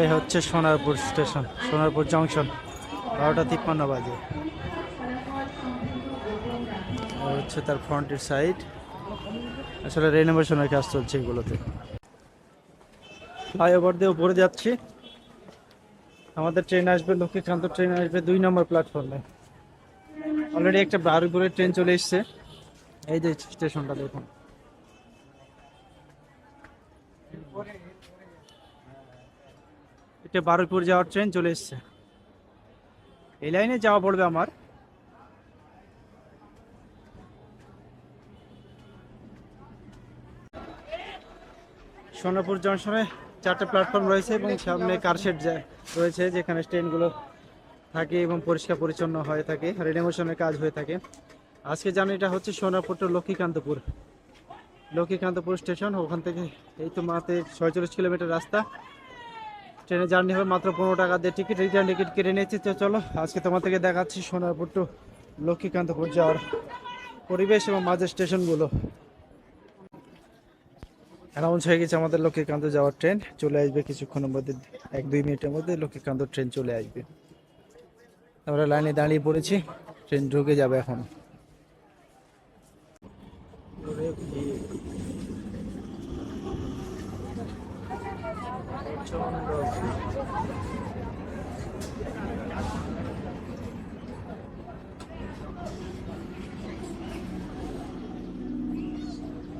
এই হচ্ছে Sonarpur station, Sonarpur junction, বারোটা তিপ্পান্ন বাজে। হচ্ছে তার ফ্রন্টের সাইড আসলে রেনোভেশনের কাজ চলছে এগুলোতে। ফ্লাইওভার দিয়ে উপরে যাচ্ছি। আমাদের ট্রেন আসবে, লক্ষ্মীকান্ত ট্রেন আসবে দুই নম্বর প্ল্যাটফর্মে অলরেডি একটা বারুইপুরের ট্রেন চলে এসছে। এই যে স্টেশনটা দেখুন। এটা বারুইপুর যাওয়ার ট্রেন চলে এসছে। এই লাইনে যাওয়া পড়বে আমার। সোনাপুর জংশনে চারটে প্ল্যাটফর্ম রয়েছে এবং সামনে কারশেড রয়েছে, যেখানে ট্রেনগুলো থাকে এবং পরিষ্কার পরিচ্ছন্ন হয়ে থাকে রেনোভেশনের কাজ হয়ে থাকে। আজকে জার্নিটা হচ্ছে সোনাপুর টু লক্ষ্মীকান্তপুর। লক্ষ্মীকান্তপুর স্টেশন, ওখান থেকে এই তো মাত্র ছয়চল্লিশ কিলোমিটার রাস্তা। ট্রেনে জার্নি হবে মাত্র পনেরো টাকা দিয়ে টিকিট রিটার্ন টিকিট কেটে নিয়েছি। তো চলো, আজকে তোমার থেকে দেখাচ্ছি সোনারপুর টু লক্ষ্মীকান্তপুর যাওয়ার পরিবেশ এবং মাঝের স্টেশনগুলো। অ্যানাউন্স হয়ে গেছে আমাদের লক্ষ্মীকান্ত যাওয়ার ট্রেন। চলে আসবে কিছুক্ষণের মধ্যে, এক দুই মিনিটের মধ্যে লক্ষ্মীকান্ত ট্রেন চলে আসবে। আমরা লাইনে দাঁড়িয়ে পড়েছি, ট্রেন ঢুকে যাবে এখন।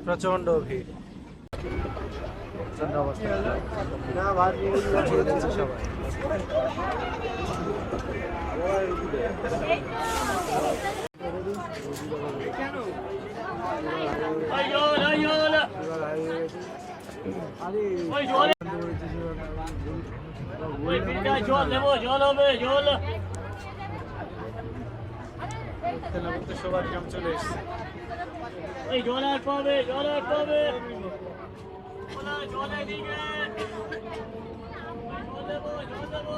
প্রচণ্ড ভিড় প্রচণ্ড অবস্থা ছেড়ে দিচ্ছে সবাই জল দেবো জল হবে জল সবার কাম চলে এসছে ওই জল আর পাবে জল আর পাবে জল এদিকে জল দেবো জল দেবো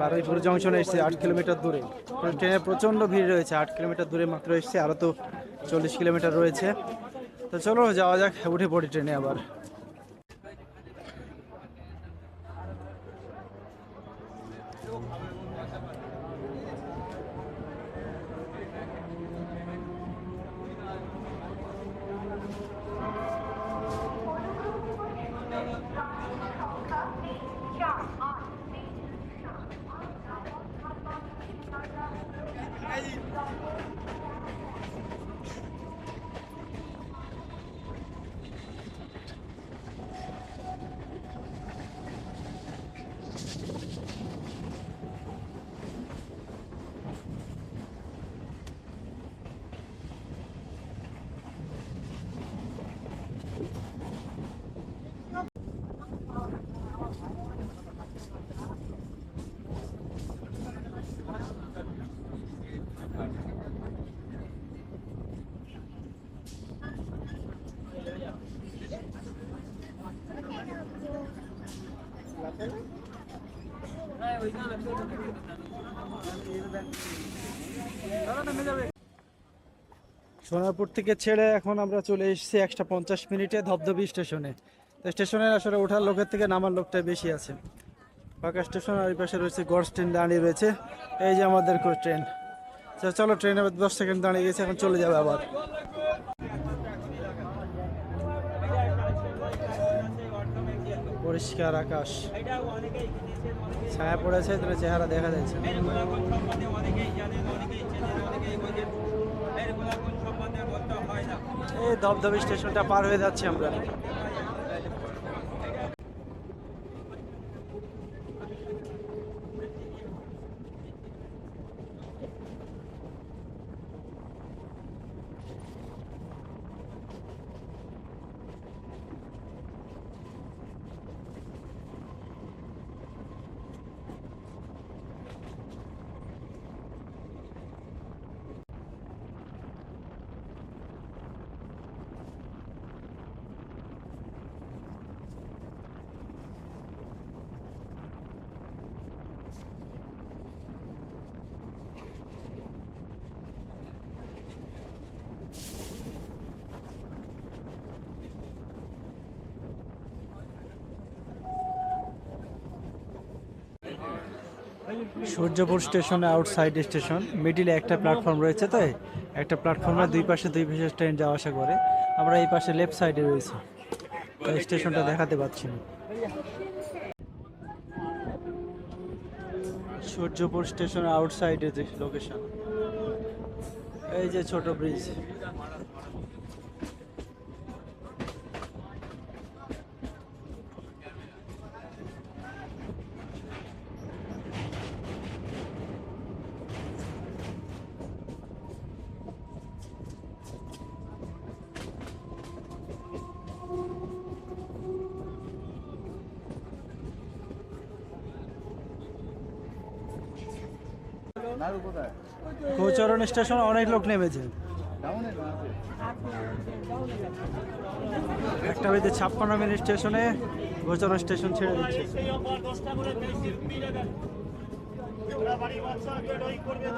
বারুইপুর জংশনে এসছে, আট কিলোমিটার দূরে। ট্রেনে প্রচণ্ড ভিড় রয়েছে, আট কিলোমিটার দূরে মাত্র এসছে, আরও তো চল্লিশ কিলোমিটার রয়েছে। তো চলো, যাওয়া যাক, উঠে পড়ি ট্রেনে আবার। সোনারপুর থেকে ছেড়ে এখন আমরা চলে এসেছি একশো পঞ্চাশ মিনিটে ধবধবি স্টেশনে। তো স্টেশনে আসলে ওঠার লোকের থেকে নামার লোকটা বেশি আছে। ফাঁকা স্টেশন, আর পাশে রয়েছে গড় ট্রেন দাঁড়িয়ে রয়েছে। এই যে আমাদের ট্রেন চলো ট্রেনে দশ সেকেন্ড দাঁড়িয়ে গেছে, এখন চলে যাবে আবার। পরিষ্কার আকাশ। ছায়া পড়েছে তাহলে চেহারা দেখা যাচ্ছে। এই ধবধবে স্টেশনটা পার হয়ে যাচ্ছি আমরা সূর্যপুর স্টেশনে আউটসাইড স্টেশন মিডিলে একটা প্ল্যাটফর্ম রয়েছে, তাই? একটা প্ল্যাটফর্মে দুই পাশে দুই পাশে ট্রেন যাওয়া আসা করে। আমরা এই পাশে লেফট সাইডে রয়েছি। তাই স্টেশনটা দেখাতে পাচ্ছি না। সূর্যপুর স্টেশন আউটসাইডে যে লোকেশন এই যে ছোট ব্রিজ কোথায় স্টেশন অনেক লোক নেমেছে। একটা বেজে ছাপ্পান্ন মিনিট স্টেশনে গোচরণ স্টেশন ছেড়ে দিচ্ছে। সেই অফার দশটা করে পেন্সিল কুড়ি টাকা ওরা বাড়ি বাচ্চা গেট ওই করবে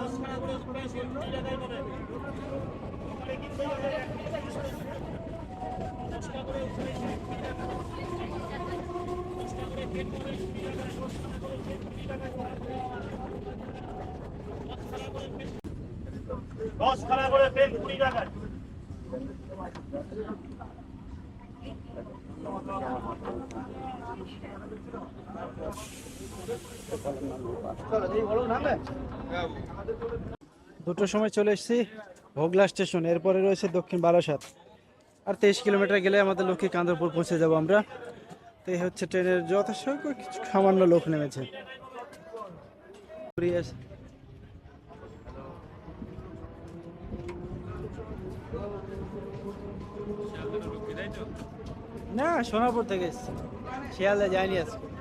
দুটোর সময় চলে এসেছি, ভোগলা স্টেশন। এরপরে রয়েছে দক্ষিণ বারাসাত আর তেইশ কিলোমিটার গেলে আমাদের লক্ষ্মী কান্দরপুর পৌঁছে যাব আমরা। তো এই হচ্ছে ট্রেনের যথেষ্ট কিছু সামান্য লোক নেমেছে। না সোনাপুর থেকে এসেছি শিয়ালদা যায়নি আজকে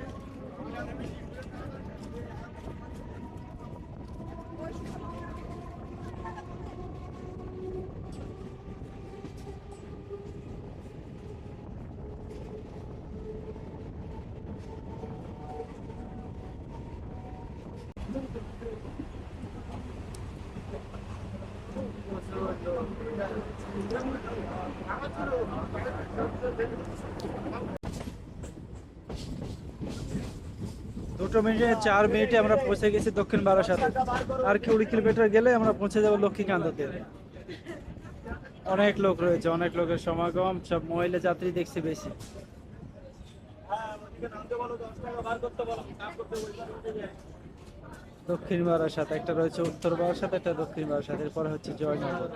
দুটো মিনিটে চার মিনিটে আমরা পৌঁছে গেছি দক্ষিণ বারাসাত। আর কুড়ি কিলোমিটার গেলে আমরা পৌঁছে যাব লক্ষ্মীকান্ততে। অনেক লোক রয়েছে, অনেক লোকের সমাগম, সব মহিলা যাত্রী দেখছি বেশি। দক্ষিণ বারাসাত, একটা রয়েছে উত্তর বারাসাত, একটা দক্ষিণ বারাসাত, এরপরে হচ্ছে জয়নগর।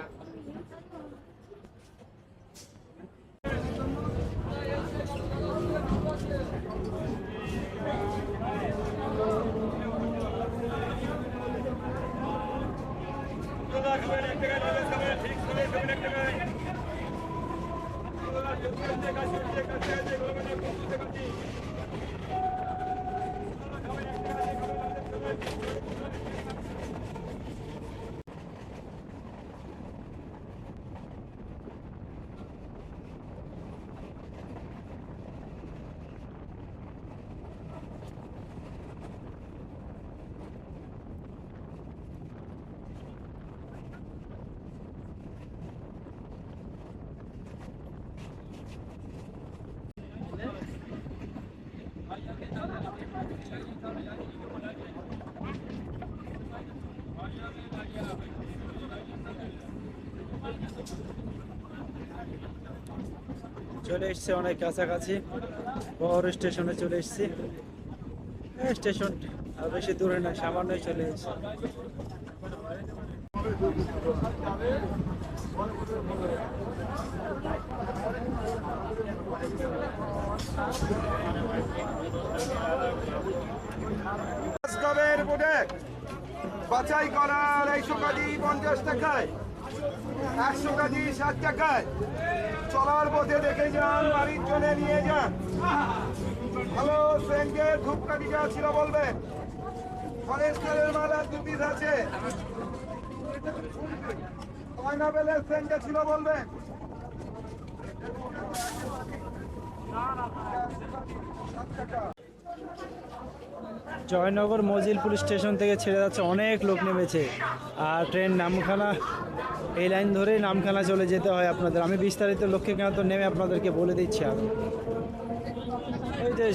চলে এসছে অনেক কাছাকাছি। বড় স্টেশনে চলে এসছি। স্টেশন আর বেশি দূরে না, সামান্যই চলে এসেছি। কবের বাছাই করার একশো কেজি পঞ্চাশ টাকায়। একশো কেজি ষাট টাকায়। চলার পথে দেখে যান, বাড়ির জন্য নিয়ে যান। ভালো সেন্টের ধূপকাঠি যা ছিল বলবেন। ফরেস্টারের মালা দু পিস আছে। পাইনাপেলের সেন্টে ছিল বলবেন। ষাট টাকা। জয়নগর মজিল পুলিশ স্টেশন থেকে ছেড়ে যাচ্ছে, অনেক লোক নেমেছে। আর ট্রেন নামখানা, এই লাইন ধরেই নামখানা চলে যেতে হয় আপনাদের। আমি বিস্তারিত লক্ষ্মীকান্ত নেমে আপনাদেরকে বলে দিচ্ছি আর। এই যে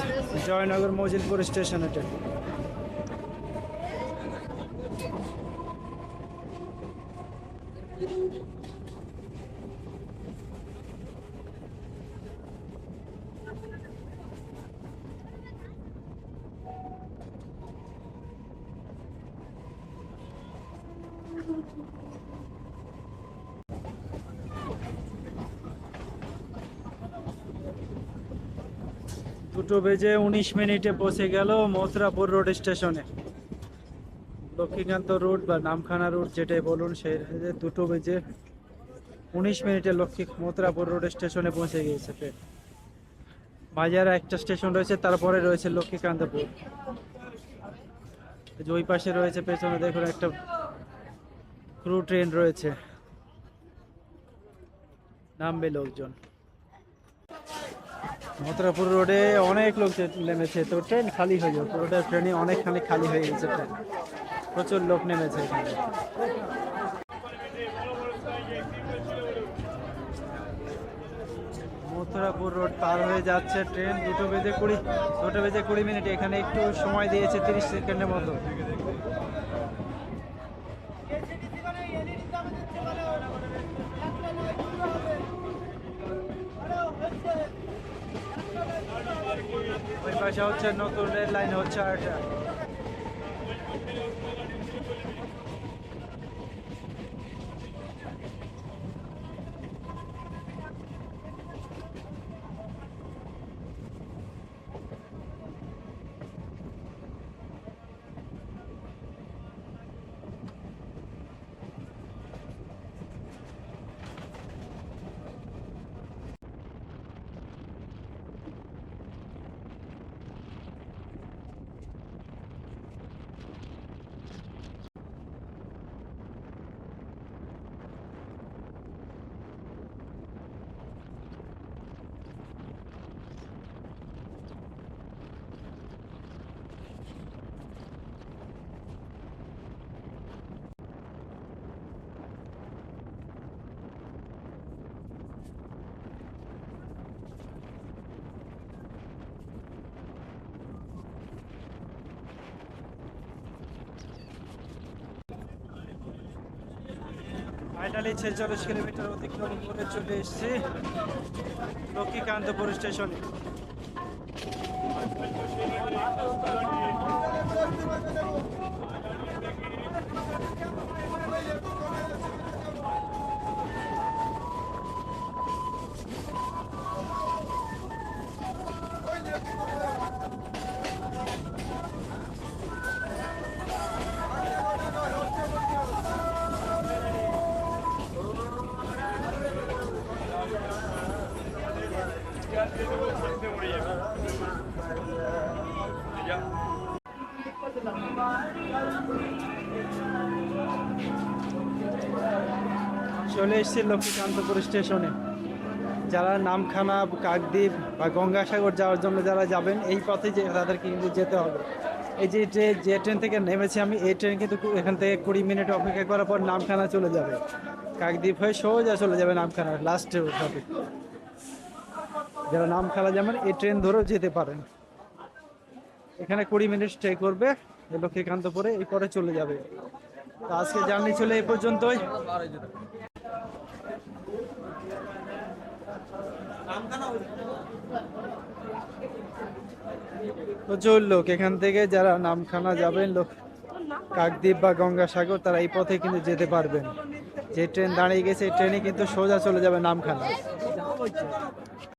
জয়নগর মজিলপুর স্টেশন এটা। Thank you. দুটো বেজে উনিশ মিনিটে পৌঁছে গেল মথুরাপুর রোড স্টেশনে। লক্ষ্মীকান্ত রোড বা নামখানা রোড যেটাই বলুন সেই দুটো বেজে উনিশ মিনিটে লক্ষ্মী মথুরাপুর রোড স্টেশনে পৌঁছে গিয়েছে ট্রেন বাজারে একটা স্টেশন রয়েছে, তারপরে রয়েছে লক্ষ্মীকান্তপুর ওই পাশে রয়েছে, পেছনে দেখুন একটা ক্রু ট্রেন রয়েছে। নামবে লোকজন। মথুরাপুর রোডে অনেক লোক নেমেছে, তো ট্রেন খালি হয়ে যাবে। পুরোটা ট্রেনে অনেকখানি খালি হয়ে গেছে ট্রেন। প্রচুর লোক নেমেছে এখানে। মথুরাপুর রোড পার হয়ে যাচ্ছে ট্রেন। দুটো বেজে কুড়ি, দুটো বেজে কুড়ি মিনিট। এখানে একটু সময় দিয়েছে তিরিশ সেকেন্ডের মতো। ওই পাশে হচ্ছে নতুন রেল লাইন হচ্ছে আরেকটা। ফাইনালি ছেচল্লিশ কিলোমিটার অতিক্রম করে চলে এসেছি লক্ষ্মীকান্তপুর স্টেশনে। চলে এসেছি লক্ষ্মীকান্তপুর স্টেশনে। যারা নামখানা, কাকদ্বীপ বা গঙ্গাসাগর যাওয়ার জন্য যারা যাবেন, এই পথে যে তাদেরকে কিন্তু যেতে হবে। এই যে ট্রেন যে ট্রেন থেকে নেমেছি আমি, এই ট্রেন কিন্তু এখান থেকে কুড়ি মিনিট অপেক্ষা করার পর নামখানা চলে যাবে। কাকদ্বীপ হয়ে সোজা চলে যাবে নামখানা লাস্টে উঠাবে যারা নামখানা যাবেন, এই ট্রেন ধরেও যেতে পারেন। এখানে কুড়ি মিনিট স্টে করবে। লক্ষ্মীকান্তপুরে এই পরে চলে যাবে। তো আজকে জার্নি চলে এই পর্যন্তই। প্রচুর লোক, এখান থেকে যারা নামখানা যাবেন, লোক কাকদ্বীপ বা গঙ্গাসাগর, তারা এই পথে কিন্তু যেতে পারবেন। যে ট্রেন দাঁড়িয়ে গেছে, এই ট্রেনে কিন্তু সোজা চলে যাবে নামখানা।